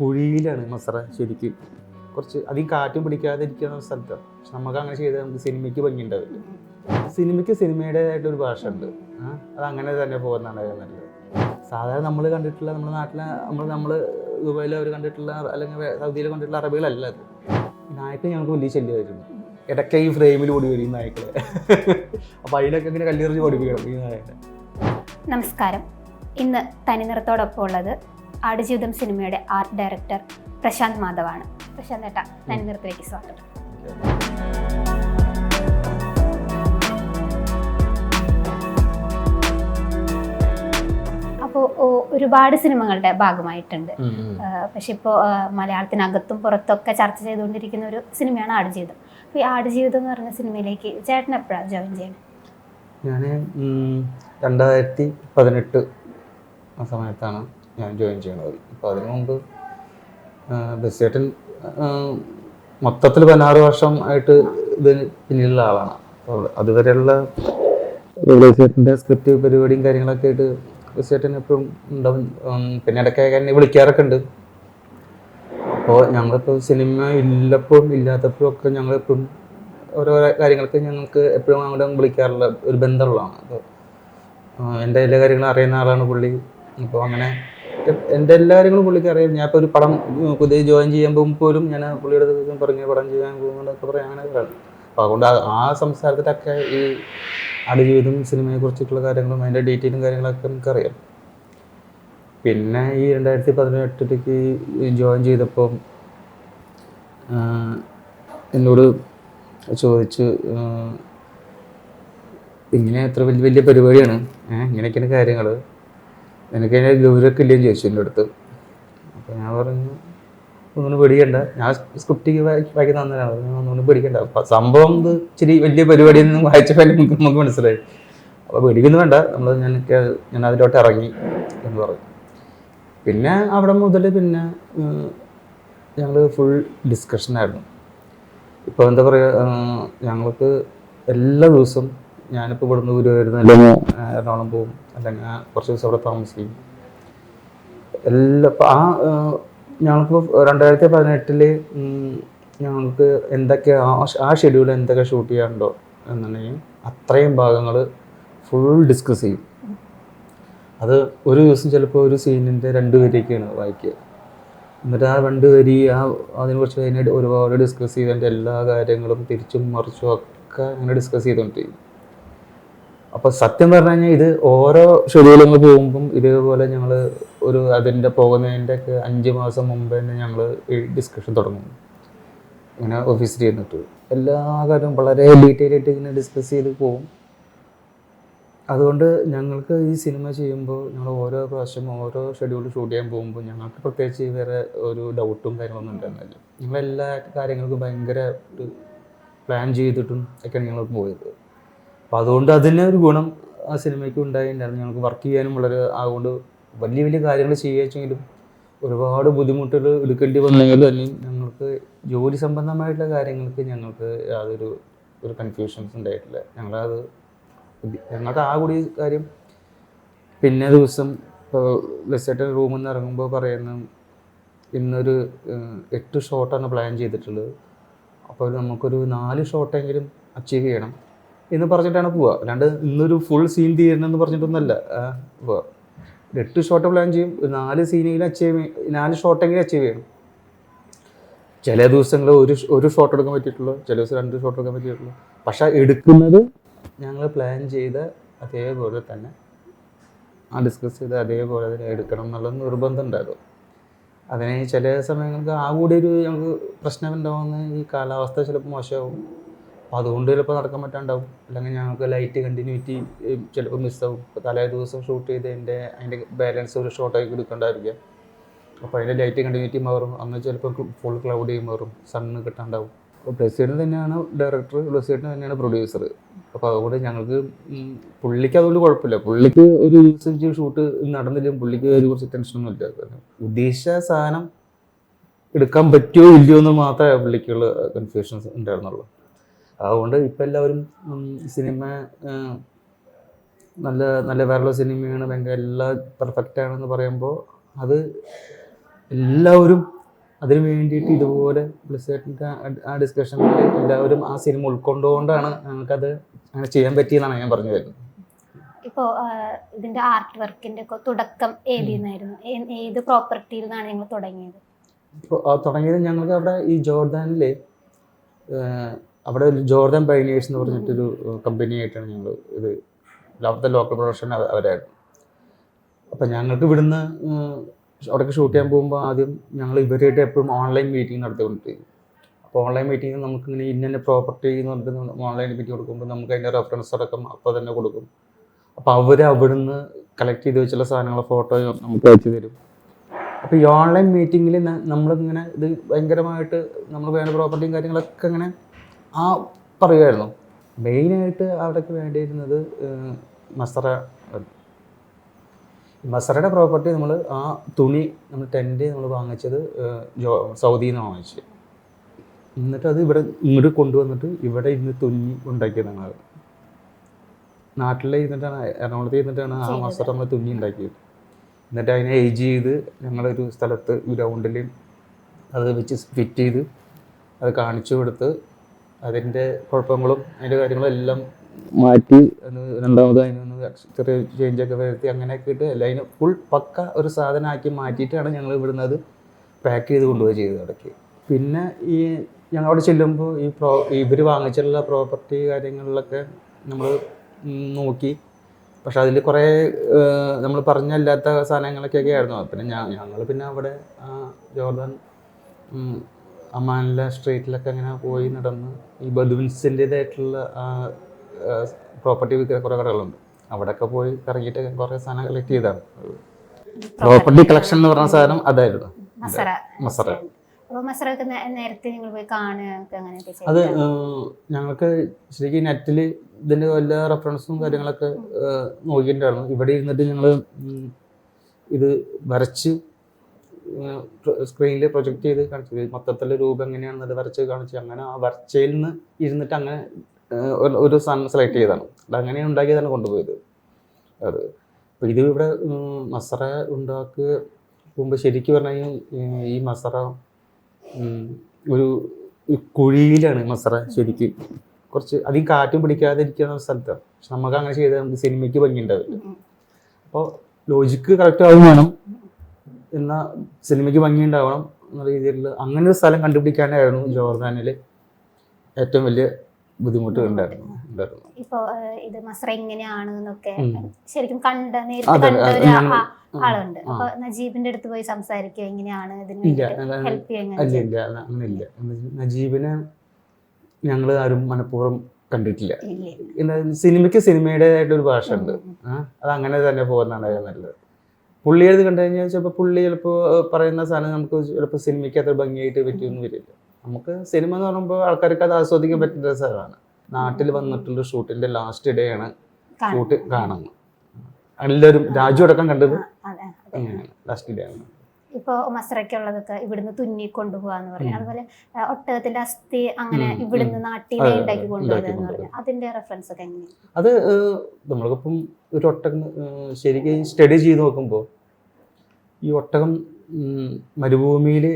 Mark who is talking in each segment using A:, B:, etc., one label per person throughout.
A: കുഴിയിലാണ് മസറ ശരിക്കും. കുറച്ച് അധികം കാറ്റും പിടിക്കാതെ ഇരിക്കുന്ന സ്ഥലത്താണ് പക്ഷെ നമുക്ക് അങ്ങനെ ചെയ്താൽ നമുക്ക് സിനിമയ്ക്ക് ഭംഗി ഉണ്ടാവില്ല സിനിമയ്ക്ക് സിനിമയുടേതായിട്ട് ഒരു ഭാഷ ഉണ്ട് അത് അങ്ങനെ തന്നെ പോകുന്നതാണ് നല്ലത്. സാധാരണ നമ്മൾ കണ്ടിട്ടുള്ള നമ്മുടെ നാട്ടിലെ നമ്മൾ നമ്മൾ ദുബായിൽ അവർ കണ്ടിട്ടുള്ള അല്ലെങ്കിൽ സൗദിയിൽ കണ്ടിട്ടുള്ള അറബികളല്ല അത്. നായ്ക്കൾ ഞങ്ങൾക്ക് വലിയ ശല്യമായിരുന്നു. ഇടയ്ക്ക് ഈ ഫ്രെയിമിൽ ഓടി വരും നായ്ക്കളെ. അപ്പോൾ അതിനൊക്കെ ഇങ്ങനെ കല്ലെറിഞ്ഞ് ഓടിപ്പിക്കണം ഈ നായകളെ
B: നമസ്കാരം. ഇന്ന് തനി തനിനിറത്തോടൊപ്പം ഉള്ളത് ആടുജീവിതം സിനിമയുടെ ആർട്ട് ഡയറക്ടർ പ്രശാന്ത് മാധവാണ്. പ്രശാന്ത് ഏട്ടാ തനിനിറത്തിലേക്ക് സ്വാഗതം. അപ്പോൾ ഒരുപാട് സിനിമകളുടെ ഭാഗമായിട്ടുണ്ട്. പക്ഷെ ഇപ്പോൾ മലയാളത്തിനകത്തും പുറത്തൊക്കെ ചർച്ച ചെയ്തുകൊണ്ടിരിക്കുന്ന ഒരു സിനിമയാണ് ആടുജീവിതം. അപ്പോൾ ഈ ആടുജീവിതം എന്ന് പറഞ്ഞ സിനിമയിലേക്ക് ചേട്ടൻ എപ്പോഴാണ് ജോയിൻ ചെയ്യുന്നത്
A: ഞാൻ രണ്ടായിരത്തി പതിനെട്ട് ആ സമയത്താണ് ഞാൻ ജോയിൻ ചെയ്യണത് അപ്പോൾ അതിനു മുമ്പ് ബസ്സേട്ടൻ മൊത്തത്തിൽ പതിനാറ് വർഷം ആയിട്ട് ഇതിന് പിന്നിലുള്ള ആളാണ്. അപ്പോൾ അതുവരെയുള്ള ബസ്സേട്ടന്റെ സ്ക്രിപ്റ്റ് പരിപാടിയും കാര്യങ്ങളൊക്കെ ആയിട്ട് ബസ്സേട്ടൻ എപ്പോഴും ഉണ്ടാവും. പിന്നെ ഇടയ്ക്കൊക്കെ എന്നെ വിളിക്കാറൊക്കെ ഉണ്ട്. അപ്പോൾ ഞങ്ങളിപ്പോൾ സിനിമ ഇല്ലപ്പോഴും ഇല്ലാത്തപ്പോഴും ഒക്കെ ഞങ്ങളെപ്പോഴും ഓരോ കാര്യങ്ങൾക്ക് ഞങ്ങൾക്ക് എപ്പോഴും അങ്ങോട്ട് വിളിക്കാറുള്ള ഒരു ബന്ധമുള്ളതാണ്. അപ്പോൾ എന്റെ എല്ലാ കാര്യങ്ങളും അറിയുന്ന ആളാണ് പുള്ളി. അപ്പോൾ അങ്ങനെ എന്റെ എല്ലാ കാര്യങ്ങളും പുള്ളിക്ക് അറിയാം. ഞാൻ ഇപ്പോൾ ഒരു പടം പുതിയ ജോയിൻ ചെയ്യാൻ പോകുമ്പോൾ പോലും ഞാൻ പുള്ളിയുടെ അടുത്ത് പറഞ്ഞു പടം ചെയ്യാൻ പോകുന്നതൊക്കെ പറയാം അങ്ങനെ അപ്പോൾ അതുകൊണ്ട് ആ- സംസാരത്തിലൊക്കെ ഈ ആടുജീവിതം സിനിമയെ കുറിച്ചിട്ടുള്ള കാര്യങ്ങളും അതിന്റെ ഡീറ്റെയിലും കാര്യങ്ങളൊക്കെ നമുക്കറിയാം പിന്നെ ഈ രണ്ടായിരത്തി പതിനെട്ടിലേക്ക് ജോയിൻ ചെയ്തപ്പോൾ എന്നോട് ചോദിച്ച് ഇങ്ങനെ എത്ര വലിയ വലിയ പരിപാടിയാണ് ഇങ്ങനെയൊക്കെയാണ് കാര്യങ്ങൾ നിനക്ക് അതിന്റെ ഗൗരവൊക്കെ ഇല്ലേന്ന് ചോദിച്ചു എന്റെ അടുത്ത്. അപ്പോൾ ഞാൻ പറഞ്ഞു ഒന്നും പേടിക്കണ്ട. ഞാൻ സ്ക്രിപ്റ്റ് വായിക്കി തന്നതാണ്. പറഞ്ഞു ഒന്നും പേടിക്കണ്ട. സംഭവം ഇത് ഇച്ചിരി വലിയ പരിപാടിയിൽ നിന്നും വായിച്ചപ്പോൾ നമുക്ക് നമുക്ക് മനസ്സിലായി. അപ്പോൾ പേടിക്കുന്നു വേണ്ട. നമ്മൾ ഞാൻ ഞാൻ അതിലോട്ട് ഇറങ്ങി എന്ന് പറഞ്ഞു. പിന്നെ അവിടെ മുതൽ പിന്നെ ഞങ്ങൾ ഫുൾ ഡിസ്കഷനായിരുന്നു ഇപ്പോൾ എന്താ പറയുക ഞങ്ങൾക്ക് എല്ലാ ദിവസവും ഞാനിപ്പോൾ ഇവിടുന്ന് ഗുരുവായിരുന്നു അല്ലെങ്കിൽ എറണാകുളം പോകും. അല്ലെങ്കിൽ കുറച്ച് ദിവസം അവിടെ താമസിക്കും. എല്ലാ ആ ഞങ്ങൾക്ക് രണ്ടായിരത്തി പതിനെട്ടിൽ ഞങ്ങൾക്ക് എന്തൊക്കെ ആ ഷെഡ്യൂൾ എന്തൊക്കെ ഷൂട്ട് ചെയ്യാറുണ്ടോ എന്നുണ്ടെങ്കിൽ അത്രയും ഭാഗങ്ങൾ ഫുൾ ഡിസ്കസ് ചെയ്യും. അത് ഒരു ദിവസം ചിലപ്പോൾ ഒരു സീനിന്റെ രണ്ട് വരിയൊക്കെയാണ് വായിക്കുക. എന്നിട്ട് ആ രണ്ട് വരി ആ അതിനെക്കുറിച്ച് അതിനെ ഒരുപാട് ഡിസ്കസ് ചെയ്ത് അതിന്റെ എല്ലാ കാര്യങ്ങളും തിരിച്ചും മറിച്ചും ഒക്കെ അങ്ങനെ ഡിസ്കസ് ചെയ്തുകൊണ്ടിരിക്കും. അപ്പോൾ സത്യം പറഞ്ഞു കഴിഞ്ഞാൽ ഇത് ഓരോ ഷെഡ്യൂളുകൾ പോകുമ്പം ഇതേപോലെ ഞങ്ങൾ ഒരു അതിന്റെ പോകുന്നതിന്റെ ഒക്കെ അഞ്ച് മാസം മുമ്പ് തന്നെ ഞങ്ങൾ ഡിസ്കഷൻ തുടങ്ങും. ഇങ്ങനെ ഓഫീസിൽ ചെയ്യുന്നിട്ട് എല്ലാ കാര്യവും വളരെ ഡീറ്റെയിൽ ആയിട്ട് ഇങ്ങനെ ഡിസ്കസ് ചെയ്ത് പോകും. അതുകൊണ്ട് ഞങ്ങൾക്ക് ഈ സിനിമ ചെയ്യുമ്പോൾ ഞങ്ങൾ ഓരോ പ്രാവശ്യം ഓരോ ഷെഡ്യൂൾ ഷൂട്ട് ചെയ്യാൻ പോകുമ്പോൾ ഞങ്ങൾക്ക് പ്രത്യേകിച്ച് വേറെ ഒരു ഡൗട്ടും കാര്യങ്ങളൊന്നും ഉണ്ടായിരുന്നില്ല. ഞങ്ങളെല്ലാ കാര്യങ്ങൾക്കും ഭയങ്കര പ്ലാൻ ചെയ്തിട്ടും ഒക്കെയാണ് ഞങ്ങൾ പോയത്. അപ്പോൾ അതുകൊണ്ട് അതിന് ഒരു ഗുണം ആ സിനിമയ്ക്ക് ഉണ്ടായിട്ടുണ്ടായിരുന്നു ഞങ്ങൾക്ക് വർക്ക് ചെയ്യാനും വളരെ അതുകൊണ്ട് വലിയ വലിയ കാര്യങ്ങൾ ചെയ്യുകയെങ്കിലും ഒരുപാട് ബുദ്ധിമുട്ടുകൾ എടുക്കേണ്ടി വന്നെങ്കിൽ തന്നെ ഞങ്ങൾക്ക് ജോലി സംബന്ധമായിട്ടുള്ള കാര്യങ്ങൾക്ക് ഞങ്ങൾക്ക് യാതൊരു ഒരു കൺഫ്യൂഷൻസ് ഉണ്ടായിട്ടില്ല. ഞങ്ങളത് ഞങ്ങൾക്ക് ആ കൂടി കാര്യം പിന്നെ ദിവസം ഇപ്പോൾ ബസ്സേട്ടൻ റൂമിൽ നിന്ന് ഇറങ്ങുമ്പോൾ പറയുന്ന ഇന്നൊരു എട്ട് ഷോട്ടാണ് പ്ലാൻ ചെയ്തിട്ടുള്ളത്. അപ്പോൾ നമുക്കൊരു നാല് ഷോട്ടെങ്കിലും അച്ചീവ് ചെയ്യണം. എന്ന് പറഞ്ഞിട്ടാണ് പോവുക. അല്ലാണ്ട് ഇന്നൊരു ഫുൾ സീൻ തീരണം എന്ന് പറഞ്ഞിട്ടൊന്നുമല്ല പോവുക എട്ട് ഷോട്ട് പ്ലാൻ ചെയ്യും. നാല് സീനെങ്കിലും അച്ചീവ് നാല് ഷോട്ടെങ്കിലും അച്ചീവ് ചെയ്യണം. ചില ദിവസങ്ങൾ ഒരു ഒരു ഷോട്ട് എടുക്കാൻ പറ്റിയിട്ടുള്ളൂ. ചില ദിവസം രണ്ട് ഷോട്ട് എടുക്കാൻ പറ്റിയിട്ടുള്ളൂ. പക്ഷേ എടുക്കുന്നത് ഞങ്ങൾ പ്ലാൻ ചെയ്ത അതേപോലെ തന്നെ ആ ഡിസ്കസ് ചെയ്ത് അതേപോലെ തന്നെ എടുക്കണം എന്നുള്ള നിർബന്ധം ഉണ്ടായിരുന്നു അതിന് ചില സമയങ്ങൾക്ക് ആ കൂടി ഒരു ഞങ്ങൾക്ക് പ്രശ്നം ഉണ്ടാവുന്ന ഈ കാലാവസ്ഥ ചിലപ്പോൾ മോശമാവും. അപ്പോൾ അതുകൊണ്ട് ചിലപ്പോൾ നടക്കാൻ പറ്റാണ്ടാവും. അല്ലെങ്കിൽ ഞങ്ങൾക്ക് ലൈറ്റ് കണ്ടിന്യൂറ്റി ചിലപ്പോൾ മിസ്സാവും ഇപ്പോൾ തലേ ദിവസം ഷൂട്ട് ചെയ്തതിന്റെ അതിന്റെ ബാലൻസ് ഒരു ഷോട്ടായി കൊടുക്കണ്ടായിരിക്കാം. അപ്പോൾ അതിന്റെ ലൈറ്റ് കണ്ടിന്യൂറ്റി മാറും. അന്ന് ചിലപ്പോൾ ഫുൾ ക്ലൗഡി മാറും. സണ്ണ് കിട്ടാണ്ടാവും. അപ്പോൾ ബ്ലസ്സേട്ടൻ തന്നെയാണ് ഡയറക്ടർ ബ്ലസ്സേട്ടൻ തന്നെയാണ് പ്രൊഡ്യൂസർ അപ്പോൾ അതുകൊണ്ട് ഞങ്ങൾക്ക് പുള്ളിക്ക് അതുകൊണ്ട് കുഴപ്പമില്ല. പുള്ളിക്ക് ഒരു ദിവസം ഷൂട്ട് നടന്നില്ലെങ്കിൽ പുള്ളിക്ക് ഒരു കുറച്ച് ടെൻഷനൊന്നും ഇല്ല. കാരണം ഉദ്ദേശിച്ച സാധനം എടുക്കാൻ പറ്റുമോ ഇല്ലയോ എന്ന് മാത്രമേ പുള്ളിക്കുള്ള കൺഫ്യൂഷൻസ് ഉണ്ടായിരുന്നുള്ളൂ. അതുകൊണ്ട് ഇപ്പം എല്ലാവരും സിനിമ നല്ല നല്ല വേറെയുള്ള സിനിമയാണ് ഭയങ്കര എല്ലാ പെർഫെക്റ്റ് ആണെന്ന് പറയുമ്പോൾ അത് എല്ലാവരും അതിന് വേണ്ടിയിട്ട് ഇതുപോലെ ബ്ലിസേറ്റിന്റെ ആ ഡിസ്കഷനിൽ എല്ലാവരും ആ സിനിമ ഉൾക്കൊണ്ടുകൊണ്ടാണ് ഞങ്ങൾക്കത് അങ്ങനെ ചെയ്യാൻ പറ്റിയെന്നാണ് ഞാൻ പറഞ്ഞു വരുന്നത്.
B: ഇപ്പോൾ ഇതിന്റെ ആർട്ട് വർക്കിന്റെ ഒക്കെ തുടക്കം ഏതിന്നായിരുന്നു? ഏത് പ്രോപ്പർട്ടിയിൽ നിന്നാണ് ഞങ്ങൾ തുടങ്ങിയത്
A: തുടങ്ങിയത് ഞങ്ങൾക്ക് അവിടെ ഈ ജോർദാനിൽ അവിടെ ഒരു ജോർദാൻ പൈനേഴ്സ് എന്ന് പറഞ്ഞിട്ടൊരു കമ്പനി ആയിട്ടാണ് ഞങ്ങൾ ഇത് അവിടുത്തെ ലോക്കൽ പ്രൊഡക്ഷൻ അവരായിരുന്നു. അപ്പം ഞങ്ങൾക്ക് ഇവിടുന്ന് അവിടേക്ക് ഷൂട്ട് ചെയ്യാൻ പോകുമ്പോൾ ആദ്യം ഞങ്ങൾ ഇവരായിട്ട് എപ്പോഴും ഓൺലൈൻ മീറ്റിംഗ് നടത്തിക്കൊണ്ടിരിക്കും. അപ്പോൾ ഓൺലൈൻ മീറ്റിംഗ് നമുക്ക് ഇങ്ങനെ ഇന്ന പ്രോപ്പർട്ടി എന്ന് പറഞ്ഞിട്ട് ഓൺലൈൻ മീറ്റിംഗ് കൊടുക്കുമ്പോൾ നമുക്ക് അതിന്റെ റെഫറൻസ് അടക്കം അപ്പോൾ തന്നെ കൊടുക്കും. അപ്പോൾ അവർ അവിടുന്ന് കളക്ട് ചെയ്ത് വെച്ചുള്ള സാധനങ്ങളെ ഫോട്ടോ നമുക്ക് അയച്ചു തരും. അപ്പോൾ ഈ ഓൺലൈൻ മീറ്റിങ്ങിൽ നമ്മളിങ്ങനെ ഇത് ഭയങ്കരമായിട്ട് നമ്മൾ വേണ്ട പ്രോപ്പർട്ടിയും കാര്യങ്ങളൊക്കെ ഇങ്ങനെ ആ പറയുമായിരുന്നു മെയിനായിട്ട് അവിടേക്ക് വേണ്ടിയിരുന്നത് മസറ മസറയുടെ പ്രോപ്പർട്ടി നമ്മൾ ആ തുണി നമ്മൾ ടെന്റ് നമ്മൾ വാങ്ങിച്ചത് സൗദിയിൽ നിന്ന് വാങ്ങിച്ചു. എന്നിട്ട് അത് ഇവിടെ ഇങ്ങോട്ട് കൊണ്ടുവന്നിട്ട് ഇവിടെ ഇന്ന് തുന്നി ഉണ്ടാക്കിയതാണ് അത് നാട്ടിലെ ഇരുന്നിട്ടാണ് എറണാകുളത്ത് ഇരുന്നിട്ടാണ് ആ മസറ നമ്മൾ തുന്നി ഉണ്ടാക്കിയത്. എന്നിട്ട് അതിനെ ഏജ് ചെയ്ത് ഞങ്ങളൊരു സ്ഥലത്ത് ഗ്രൗണ്ടിൽ അത് വെച്ച് ഫിറ്റ് ചെയ്ത് അത് കാണിച്ചു കൊടുത്ത് അതിന്റെ കുഴപ്പങ്ങളും അതിന്റെ കാര്യങ്ങളും എല്ലാം മാറ്റി രണ്ടാമത് അതിനൊന്ന് ചെറിയ ചേഞ്ചൊക്കെ വരുത്തി അങ്ങനെയൊക്കെ ഇട്ട് അല്ല അതിന് ഫുൾ പക്ക ഒരു സാധനമാക്കി മാറ്റിയിട്ടാണ് ഞങ്ങൾ ഇവിടുന്ന് അത് പാക്ക് ചെയ്ത് കൊണ്ടുപോയി ചെയ്തത് ഇടയ്ക്ക് പിന്നെ ഈ ഞങ്ങൾ അവിടെ ചെല്ലുമ്പോൾ ഈ പ്രോ ഇവർ വാങ്ങിച്ചിട്ടുള്ള പ്രോപ്പർട്ടി കാര്യങ്ങളിലൊക്കെ നമ്മൾ നോക്കി. പക്ഷെ അതിൽ കുറേ നമ്മൾ പറഞ്ഞല്ലാത്ത സാധനങ്ങളൊക്കെ ആയിരുന്നു. പിന്നെ ഞാൻ ഞങ്ങൾ പിന്നെ അവിടെ ജോർദാൻ അമാനിലെ സ്ട്രീറ്റിലൊക്കെ അങ്ങനെ പോയി നടന്ന് ഈ ബദുവിൻസിന്റെതായിട്ടുള്ള പ്രോപ്പർട്ടി വിൽക്കുന്ന കുറേ കടകളുണ്ട്. അവിടെയൊക്കെ പോയി കറങ്ങിയിട്ട് കുറേ സാധനം കളക്ട് ചെയ്താണ്. പ്രോപ്പർട്ടി കളക്ഷൻ എന്ന് പറഞ്ഞ സാധനം അതായിരുന്നു.
B: മസറ. നേരത്തെ നിങ്ങൾ പോയി കാണുക
A: അത് ഞങ്ങൾക്ക് ശരിക്കും നെറ്റിൽ ഇതിന്റെ വല്ല റെഫറൻസും കാര്യങ്ങളൊക്കെ നോക്കിയിട്ടുണ്ടായിരുന്നു. ഇവിടെ ഇരുന്നിട്ട് ഞങ്ങൾ ഇത് വരച്ച് സ്ക്രീനിൽ പ്രൊജക്റ്റ് ചെയ്ത് കാണിച്ചു. മൊത്തത്തിലെ രൂപം എങ്ങനെയാണെന്നത് വരച്ച് കാണിച്ചു. അങ്ങനെ ആ വരച്ചയിൽ നിന്ന് ഇരുന്നിട്ട് അങ്ങനെ ഒരു- സാധനം സെലക്ട് ചെയ്തതാണ്. അത് അങ്ങനെ ഉണ്ടാക്കിയതാണ് കൊണ്ടുപോയത്. അത്. അപ്പോൾ ഇത് ഇവിടെ മസറ ഉണ്ടാക്കുക മുമ്പ് ശരിക്കും പറഞ്ഞാൽ ഈ മസറ ഒരു ഒരു കുഴിയിലാണ് മസറ ശരിക്കും. കുറച്ച് അധികം കാറ്റും പിടിക്കാതെ ഇരിക്കുന്ന സ്ഥലത്താണ്. പക്ഷെ നമുക്ക് അങ്ങനെ ചെയ്താൽ നമുക്ക് സിനിമയ്ക്ക് ഭംഗി ഉണ്ടാവില്ല അപ്പോൾ ലോജിക്ക് കറക്റ്റ് ആവും വേണം. എന്നാൽ സിനിമയ്ക്ക് ഭംഗി ഉണ്ടാവണം എന്ന രീതിയിലുള്ള അങ്ങനെ ഒരു സ്ഥലം കണ്ടുപിടിക്കാനായിരുന്നു ജോർദാനിൽ ഏറ്റവും വലിയ ബുദ്ധിമുട്ട് ഉണ്ടായിരുന്നു
B: ഇപ്പോ ഇത് മസ്ര എന്നൊക്കെ ശരിക്കും കണ്ട നേരിട്ട് ആളുണ്ട്. അപ്പൊ നജീബിന്റെ അടുത്ത് പോയി സംസാരിക്കുക എങ്ങനെയാണ് ഇതിന്
A: ഇല്ല അല്ല, നജീബിനെ ഞങ്ങൾ ആരും മനഃപൂർവം കണ്ടിട്ടില്ല. സിനിമയ്ക്ക് സിനിമയുടേതായിട്ടൊരു ഭാഷ ഉണ്ട് അത് അങ്ങനെ തന്നെ പോകുന്നതാണ് നല്ലത്. പുള്ളി എഴുതി കണ്ടു കഴിഞ്ഞാൽ ചിലപ്പോൾ പുള്ളി ചിലപ്പോൾ പറയുന്ന സാധനം നമുക്ക് ചിലപ്പോൾ സിനിമയ്ക്ക് അത്ര ഭംഗിയായിട്ട് പറ്റിയൊന്നും വരില്ല. നമുക്ക് സിനിമ എന്ന് പറയുമ്പോൾ ആൾക്കാർക്ക് അത് ആസ്വദിക്കാൻ പറ്റുന്ന സാധനമാണ്. സ്ഥലമാണ് നാട്ടിൽ വന്നിട്ടുള്ള ഷൂട്ടിന്റെ ലാസ്റ്റ് ഡേ ആണ് ഷൂട്ട് കാണുന്നത്. എല്ലാവരും രാജു അടക്കം കണ്ടത് ലാസ്റ്റ് ഡേ ആണ്.
B: ഇപ്പൊ മസറയ്ക്കുള്ളതൊക്കെ ഇവിടുന്ന് തുന്നി കൊണ്ടുപോകാന്ന് പറഞ്ഞു. അതുപോലെ ഒട്ടകത്തിന്റെ അസ്ഥി അങ്ങനെ ഇവിടുന്ന്
A: നാട്ടിൽ
B: ഉണ്ടാക്കി പറഞ്ഞു. അതിന്റെ റെഫറൻസ് ഒക്കെ എങ്ങനെയാണ്
A: അത് നമ്മളിപ്പം നമ്മൾക്കിപ്പം ഒരു ഒട്ടകം ശരിക്ക് സ്റ്റഡി ചെയ്ത് നോക്കുമ്പോൾ ഈ ഒട്ടകം മരുഭൂമിയിൽ